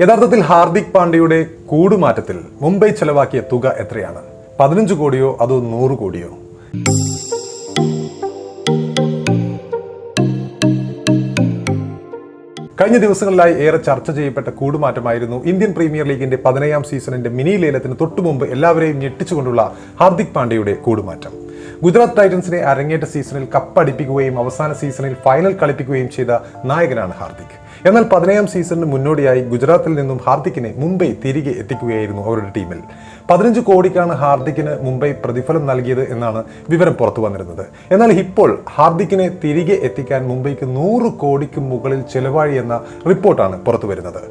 യഥാർത്ഥത്തിൽ ഹാർദിക് പാണ്ഡ്യയുടെ കൂടുമാറ്റത്തിൽ മുംബൈ ചെലവാക്കിയ തുക എത്രയാണ്? പതിനഞ്ച് കോടിയോ അതോ നൂറ് കോടിയോ? കഴിഞ്ഞ ദിവസങ്ങളിലായി ഏറെ ചർച്ച ചെയ്യപ്പെട്ട കൂടുമാറ്റമായിരുന്നു ഇന്ത്യൻ പ്രീമിയർ ലീഗിന്റെ പതിനേഴാം സീസണിന്റെ മിനി ലേലത്തിന് തൊട്ടുമുമ്പ് എല്ലാവരെയും ഞെട്ടിച്ചുകൊണ്ടുള്ള ഹാർദിക് പാണ്ഡ്യയുടെ കൂടുമാറ്റം. ഗുജറാത്ത് ടൈറ്റൻസിനെ അരങ്ങേറ്റ സീസണിൽ കപ്പടിപ്പിക്കുകയും അവസാന സീസണിൽ ഫൈനൽ കളിപ്പിക്കുകയും ചെയ്ത നായകനാണ് ഹാർദിക്. എന്നാൽ പതിനേഴാം സീസണിന് മുന്നോടിയായി ഗുജറാത്തിൽ നിന്നും ഹാർദിക്കിനെ മുംബൈ തിരികെ എത്തിക്കുകയായിരുന്നു അവരുടെ ടീമിൽ. പതിനഞ്ച് കോടിക്കാണ് ഹാർദിക്കിന് മുംബൈ പ്രതിഫലം നൽകിയത് എന്നാണ് വിവരം പുറത്തു വന്നിരുന്നത്. എന്നാൽ ഇപ്പോൾ ഹാർദിക്കിനെ തിരികെ എത്തിക്കാൻ മുംബൈക്ക് നൂറ് കോടിക്ക് മുകളിൽ ചെലവാഴി എന്ന റിപ്പോർട്ടാണ് പുറത്തു വരുന്നത്.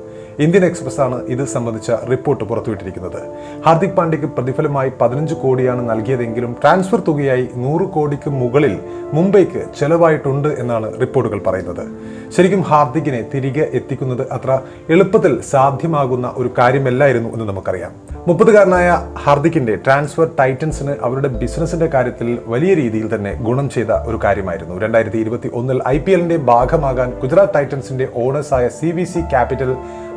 ഇന്ത്യൻ എക്സ്പ്രസ് ആണ് ഇത് സംബന്ധിച്ച റിപ്പോർട്ട് പുറത്തുവിട്ടിരിക്കുന്നത്. ഹാർദിക് പാണ്ഡ്യക്ക് പ്രതിഫലമായി പതിനഞ്ച് കോടിയാണ് നൽകിയതെങ്കിലും ട്രാൻസ്ഫർ തുകയായി നൂറ് കോടിക്ക് മുകളിൽ മുംബൈക്ക് ചെലവായിട്ടുണ്ട് എന്നാണ് റിപ്പോർട്ടുകൾ പറയുന്നത്. ശരിക്കും ഹാർദിക്കിനെ തിരികെ എത്തിക്കുന്നത് അത്ര എളുപ്പത്തിൽ സാധ്യമാകുന്ന ഒരു കാര്യമല്ലായിരുന്നു എന്ന് നമുക്കറിയാം. മുപ്പതുകാരനായ ഹാർദിക്കിന്റെ ട്രാൻസ്ഫർ ടൈറ്റൻസിന് അവരുടെ ബിസിനസിന്റെ കാര്യത്തിൽ വലിയ രീതിയിൽ തന്നെ ഗുണം ചെയ്ത ഒരു കാര്യമായിരുന്നു. രണ്ടായിരത്തി ഇരുപത്തി ഒന്നിൽ ഐ പി എല്ലിന്റെ ഭാഗമാകാൻ ഗുജറാത്ത് ടൈറ്റൻസിന്റെ ഓണേഴ്സായ സി ബി സി ക്യാപിറ്റൽ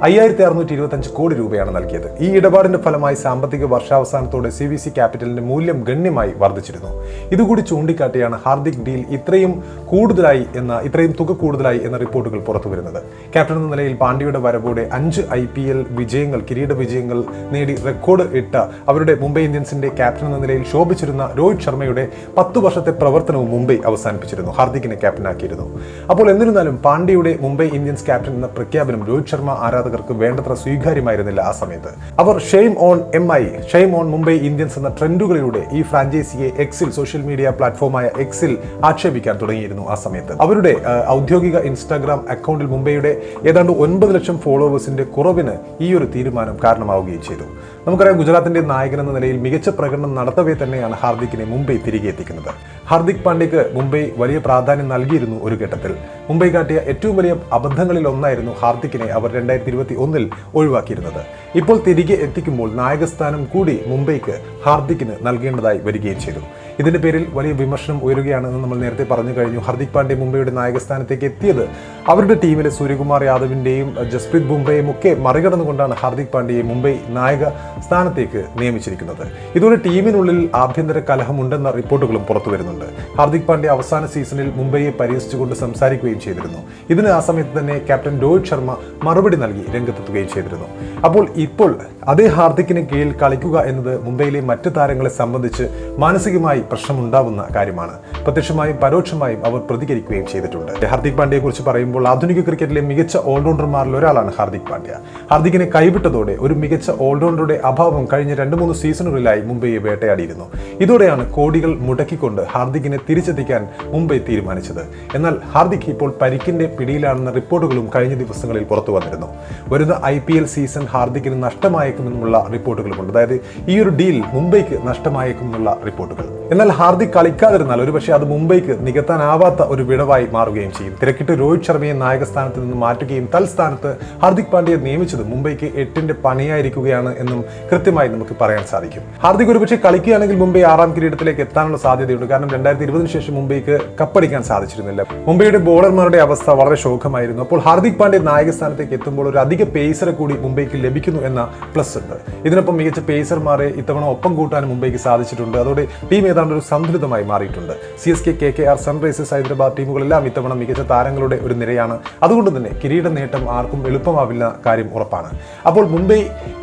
അയ്യായിരത്തി അറുന്നൂറ്റി ഇരുപത്തഞ്ച് കോടി രൂപയാണ് നൽകിയത്. ഈ ഇടപാടിന്റെ ഫലമായി സാമ്പത്തിക വർഷാവസാനത്തോടെ സി ബി സി ക്യാപിറ്റലിന്റെ മൂല്യം ഗണ്യമായി വർദ്ധിച്ചിരുന്നു. ഇതുകൂടി ചൂണ്ടിക്കാട്ടിയാണ് ഹാർദിക് ഡീൽ ഇത്രയും കൂടുതലായി എന്ന ഇത്രയും തുക കൂടുതലായി എന്ന റിപ്പോർട്ടുകൾ പുറത്തു വരുന്നത് ക്യാപ്റ്റൻ എന്ന നിലയിൽ പാണ്ഡ്യയുടെ വരവോടെ അഞ്ച് ഐ പി എൽ വിജയങ്ങൾ കിരീട വിജയങ്ങൾ നേടി റെക്കോർഡ് ഇട്ട അവരുടെ മുംബൈ ഇന്ത്യൻസിന്റെ ക്യാപ്റ്റൻ എന്ന നിലയിൽ ശോഭിച്ചിരുന്ന രോഹിത് ശർമ്മയുടെ പത്ത് വർഷത്തെ പ്രവർത്തനവും മുംബൈ അവസാനിപ്പിച്ചിരുന്നു. ഹാർദിക്കിനെ ക്യാപ്റ്റനാക്കിയിരുന്നു അപ്പോൾ എന്നിരുന്നാലും പാണ്ഡ്യയുടെ മുംബൈ ഇന്ത്യൻസ് ക്യാപ്റ്റൻ എന്ന പ്രഖ്യാപനം രോഹിത് ശർമ്മ ആരാധകർക്ക് വേണ്ടത്ര സ്വീകാര്യമായിരുന്നില്ല ആ സമയത്ത്. അവർ shame on M I shame on Mumbai Indians എന്ന ട്രെൻഡുകളിലൂടെ ഈ ഫ്രാഞ്ചൈസിയെ എക്സിൽ സോഷ്യൽ മീഡിയ പ്ലാറ്റ്ഫോമായ എക്സിൽ ആക്ഷേപിക്കാൻ തുടങ്ങിയിരുന്നു ആ സമയത്ത്. അവരുടെ ഔദ്യോഗിക ഇൻസ്റ്റാഗ്രാം അക്കൗണ്ടിൽ മുംബൈയുടെ ഏതാണ്ട് ഒൻപത് ലക്ഷം ഫോളോവേഴ്സിന്റെ കുറവിന് ഈ ഒരു തീരുമാനം കാരണമാവുകയും ചെയ്തു. നമുക്കറിയാം ഗുജറാത്തിന്റെ നായകൻ എന്ന നിലയിൽ മികച്ച പ്രകടനം നടത്തവേ തന്നെയാണ് ഹാർദിക്കിനെ മുംബൈ തിരികെ എത്തിക്കുന്നത്. ഹാർദിക് പാണ്ഡ്യക്ക് മുംബൈ വലിയ പ്രാധാന്യം നൽകിയിരുന്നു ഒരു ഘട്ടത്തിൽ. മുംബൈ കാട്ടിയ ഏറ്റവും വലിയ അബദ്ധങ്ങളിൽ ഒന്നായിരുന്നു ഹാർദിക്കിനെ അവർ രണ്ടായിരത്തി ഇരുപത്തി ഒന്നിൽ ഒഴിവാക്കിയിരുന്നത്. ഇപ്പോൾ തിരികെ എത്തിക്കുമ്പോൾ നായകസ്ഥാനം കൂടി മുംബൈക്ക് ഹാർദിക്കിന് നൽകേണ്ടതായി വരികയും ചെയ്തു. ഇതിന്റെ പേരിൽ വലിയ വിമർശനം ഉയരുകയാണ് എന്ന് നമ്മൾ നേരത്തെ പറഞ്ഞു കഴിഞ്ഞു. ഹർദിക് പാണ്ഡ്യ മുംബൈയുടെ നായകസ്ഥാനത്തേക്ക് എത്തിയത് അവരുടെ ടീമിലെ സൂര്യകുമാർ യാദവിന്റെയും ജസ്പ്രീത് ബുംറയും ഒക്കെ മറികടന്നുകൊണ്ടാണ് ഹാർദിക് പാണ്ഡ്യയെ മുംബൈ നായക സ്ഥാനത്തേക്ക് നിയമിച്ചിരിക്കുന്നത്. ഇതോടെ ടീമിനുള്ളിൽ ആഭ്യന്തര കലഹമുണ്ടെന്ന റിപ്പോർട്ടുകളും പുറത്തു വരുന്നുണ്ട്. ഹാർദിക് പാണ്ഡ്യ അവസാന സീസണിൽ മുംബൈയെ പരിഹസിച്ചുകൊണ്ട് സംസാരിക്കുകയും ചെയ്തിരുന്നു. ഇതിന് ആ സമയത്ത് തന്നെ ക്യാപ്റ്റൻ രോഹിത് ശർമ്മ മറുപടി നൽകി രംഗത്തെത്തുകയും ചെയ്തിരുന്നു. അപ്പോൾ ഇപ്പോൾ അതേ ഹാർദിക്കിന് കീഴിൽ കളിക്കുക എന്നത് മുംബൈയിലെ മറ്റു താരങ്ങളെ സംബന്ധിച്ച് മാനസികമായി പ്രശ്നമുണ്ടാവുന്ന കാര്യമാണ്. പ്രത്യക്ഷമായും പരോക്ഷമായും അവർ പ്രതികരിക്കുകയും ചെയ്തിട്ടുണ്ട്. ഹാർദിക് പാണ്ഡ്യയെ കുറിച്ച് പറയുമ്പോൾ ആധുനിക ക്രിക്കറ്റിലെ മികച്ച ഓൾറൗണ്ടർമാരിൽ ഒരാളാണ് ഹാർദിക് പാണ്ഡ്യ. ഹാർദിക്കിനെ കൈവിട്ടതോടെ ഒരു മികച്ച ഓൾറൗണ്ടറുടെ അഭാവം കഴിഞ്ഞ രണ്ട് മൂന്ന് സീസണുകളിലായി മുംബൈയെ വേട്ടയാടിയിരുന്നു. ഇതോടെയാണ് കോടികൾ മുടക്കിക്കൊണ്ട് ഹാർദിക്കിനെ തിരിച്ചെത്തിക്കാൻ മുംബൈ തീരുമാനിച്ചത്. എന്നാൽ ഹാർദിക് ഇപ്പോൾ പരിക്കിന്റെ പിടിയിലാണെന്ന റിപ്പോർട്ടുകളും കഴിഞ്ഞ ദിവസങ്ങളിൽ പുറത്തു വന്നിരുന്നു. വരുന്ന ഐ പി എൽ സീസൺ ഹാർദിക്കിന് നഷ്ടമായേക്കുമെന്നുള്ള റിപ്പോർട്ടുകളുമുണ്ട്. അതായത് ഈ ഒരു ഡീൽ മുംബൈക്ക് നഷ്ടമായേക്കുമെന്നുള്ള റിപ്പോർട്ടുകൾ. എന്നാൽ ഹാർദിക് കളിക്കാതിരുന്നാൽ ഒരുപക്ഷെ അത് മുംബൈക്ക് നികത്താനാവാത്ത ഒരു വിടവായി മാറുകയും ചെയ്യും. തിരക്കിട്ട് രോഹിത് ശർമ്മയെ നായകസ്ഥാനത്ത് നിന്ന് മാറ്റുകയും തൽസ്ഥാനത്ത് ഹാർദിക് പാണ്ഡ്യയെ നിയമിച്ചത് മുംബൈക്ക് എട്ടിന്റെ പണിയായിരിക്കുകയാണ് എന്നും കൃത്യമായി നമുക്ക് പറയാൻ സാധിക്കും. ഹാർദിക് ഒരുപക്ഷെ കളിക്കുകയാണെങ്കിൽ മുംബൈ ആറാം കിരീടത്തിലേക്ക് എത്താനുള്ള സാധ്യതയുണ്ട്. കാരണം രണ്ടായിരത്തി ഇരുപതിനു ശേഷം മുംബൈക്ക് കപ്പടിക്കാൻ സാധിച്ചിരുന്നില്ല. മുംബൈയുടെ ബോളർമാരുടെ അവസ്ഥ വളരെ ശോഖമായിരുന്നു അപ്പോൾ ഹാർദിക് പാണ്ഡ്യ നായകസ്ഥാനത്തേക്ക് എത്തുമ്പോൾ ഒരു അധിക പേസറെ കൂടി മുംബൈക്ക് ലഭിക്കുന്നു എന്ന പ്ലസ് ഉണ്ട്. ഇതിനൊപ്പം മികച്ച പേസർമാരെ ഇത്തവണ ഒപ്പം കൂട്ടാൻ മുംബൈക്ക് സാധിച്ചിട്ടുണ്ട്. അതോടെ ടീം ഏതാണ്ട് ഒരു സന്തുലിതമായി മാറിയിട്ടുണ്ട്. C S K K K R Sunrisers Hyderabad ടീമുകളെല്ലാം ഇത്തവണ മികച്ച താരങ്ങളുടെ ഒരു നിരയാണ്. അതുകൊണ്ട് തന്നെ കിരീട നേട്ടം ആർക്കും എളുപ്പമാവില്ല കാര്യം ഉറപ്പാണ്. അപ്പോൾ മുംബൈ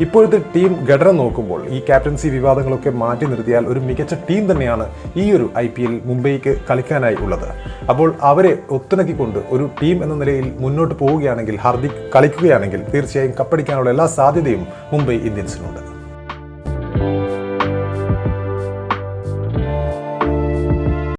ഇപ്പോഴത്തെ ടീം ഘടന നോക്കുമ്പോൾ ഈ ക്യാപ്റ്റൻസി വിവാദങ്ങളൊക്കെ മാറ്റി നിർത്തിയാൽ ഒരു മികച്ച ടീം തന്നെയാണ് ഈ ഒരു ഐ പി എൽ മുംബൈക്ക് കളിക്കാനായി ഉള്ളത്. അപ്പോൾ അവരെ ഒത്തിണക്കിക്കൊണ്ട് ഒരു ടീം എന്ന നിലയിൽ മുന്നോട്ട് പോവുകയാണെങ്കിൽ ഹർദിക് കളിക്കുകയാണെങ്കിൽ തീർച്ചയായും കപ്പടിക്കാനുള്ള എല്ലാ സാധ്യതയും മുംബൈ ഇന്ത്യൻസിനുണ്ട്.